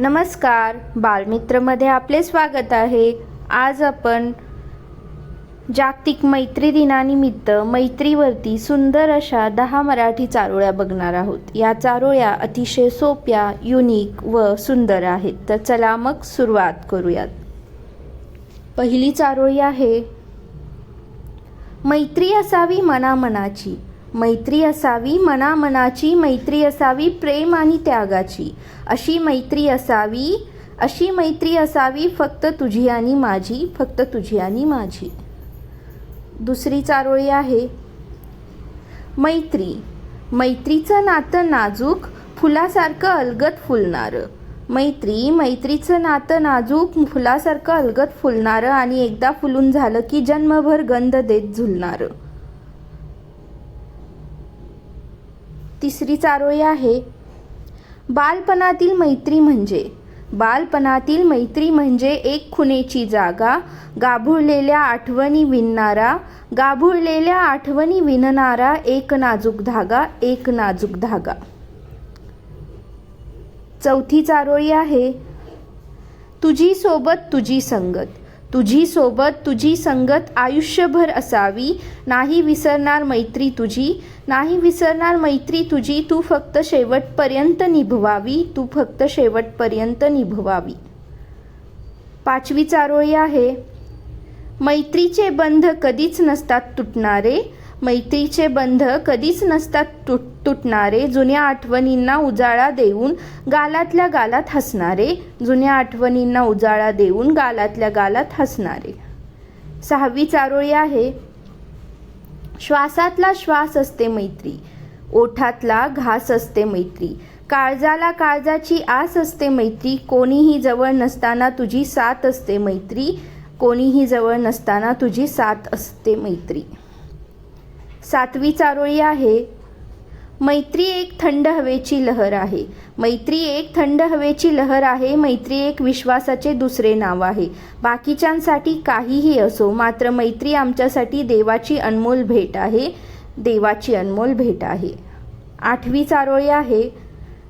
नमस्कार. बालमित्रमध्ये आपले स्वागत आहे. आज आपण जागतिक मैत्री दिनानिमित्त मैत्रीवरती सुंदर अशा दहा मराठी चारोळ्या बघणार आहोत. या चारोळ्या अतिशय सोप्या युनिक व सुंदर आहेत. तर चला मग सुरुवात करूयात. पहिली चारोळी आहे मैत्री असावी मनामनाची. मैत्री असावी मनामनाची मैत्री असावी प्रेम आणि त्यागाची. अशी मैत्री असावी अशी मैत्री असावी फक्त तुझी आणि माझी फक्त तुझी आणि माझी. दुसरी चारोळी आहे. मैत्री. मैत्रीचं नातं नाजूक फुलासारखं अलगत फुलणारं. मैत्री मैत्रीचं नातं नाजूक फुलासारखं अलगत फुलणारं आणि एकदा फुलून झालं की जन्मभर गंध देत झुलणारं. तिसरी चारोळी आहे. बालपणातील मैत्री म्हणजे बालपणातील मैत्री म्हणजे एक खुनेची जागा गाभुळलेल्या आठवणी विणणारा गाभुळलेल्या आठवणी विणणारा एक नाजूक धागा एक नाजूक धागा. चौथी चारोळी आहे. तुझी सोबत तुझी संगत. तुझी सोबत तुझी संगत आयुष्यभर असावी. नाही विसरणार मैत्री तुझी. नाही विसरणार मैत्री तुझी. तू फक्त शेवटपर्यंत निभवावी. तू फक्त शेवटपर्यंत निभवावी. पाचवी चारोळी आहे. मैत्रीचे बंध कधीच नसतात तुटणारे. मैत्रीचे बंध कधीच नसतात तुट तुटणारे जुन्या आठवणींना उजाळा देऊन गालातल्या गालात हसणारे जुन्या आठवणींना उजाळा देऊन गालातल्या गालात हसणारे. सहावी चारोळी आहे. श्वासातला श्वास असते मैत्री ओठातला घास असते मैत्री काळजाला काळजाची आस असते मैत्री कोणीही जवळ नसताना तुझी साथ असते मैत्री कोणीही जवळ नसताना तुझी साथ असते मैत्री. सातवी चारोळी आहे. मैत्री एक थंड हवेची लहर आहे. मैत्री एक थंड हवेची लहर आहे मैत्री एक विश्वासाचे दुसरे नाव आहे. बाकीच्यांसाठी काहीही असो मात्र मैत्री आमच्यासाठी देवाची अनमोल भेट आहे. देवाची अनमोल भेट आहे. आठवी चारोळी आहे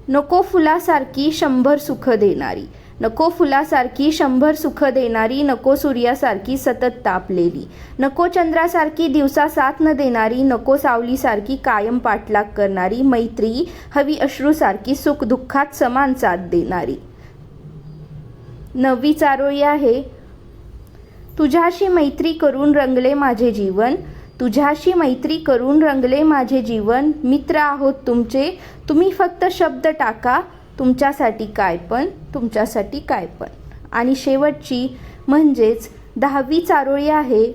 नको फुलासारखी शंभर सुख देणारी. नको फुलासारखी शंभर सुख देणारी नको सूर्यासारखी सतत तापलेली नको चंद्रासारखी दिवसा साथ न देणारी नको सावलीसारखी कायम पाठलाग करणारी मैत्री हवी अश्रूसारखी सुख दुःखात समान साथ देणारी. नववी चारोळी आहे. तुझ्याशी मैत्री करून रंगले माझे जीवन. तुझ्याशी मैत्री करून रंगले माझे जीवन. मित्र आहोत तुमचे. तुम्ही फक्त शब्द टाका. तुमच्यासाठी काय पण तुमच्यासाठी काय पण. आणि शेवटची म्हणजेच दहावी चारोळी आहे.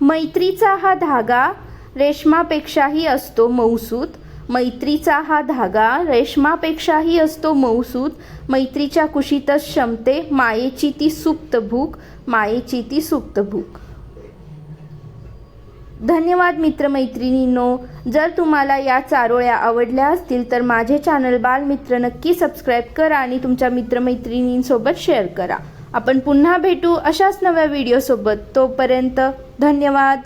मैत्रीचा हा धागा रेशमापेक्षाही असतो मौसूत मैत्रीचा हा धागा रेशमापेक्षाही असतो मौसूत मैत्रीच्या कुशीतच क्षमते मायेची ती सुप्त भूक मायेची ती सुप्त भूक. धन्यवाद मित्रमैत्रिणींनो. जर तुम्हाला या चारोळ्या आवडल्या असतील तर माझे चॅनल बालमित्र नक्की सबस्क्राईब करा आणि तुमच्या मित्रमैत्रिणींसोबत शेअर करा. आपण पुन्हा भेटू अशाच नव्या व्हिडिओसोबत. तोपर्यंत धन्यवाद.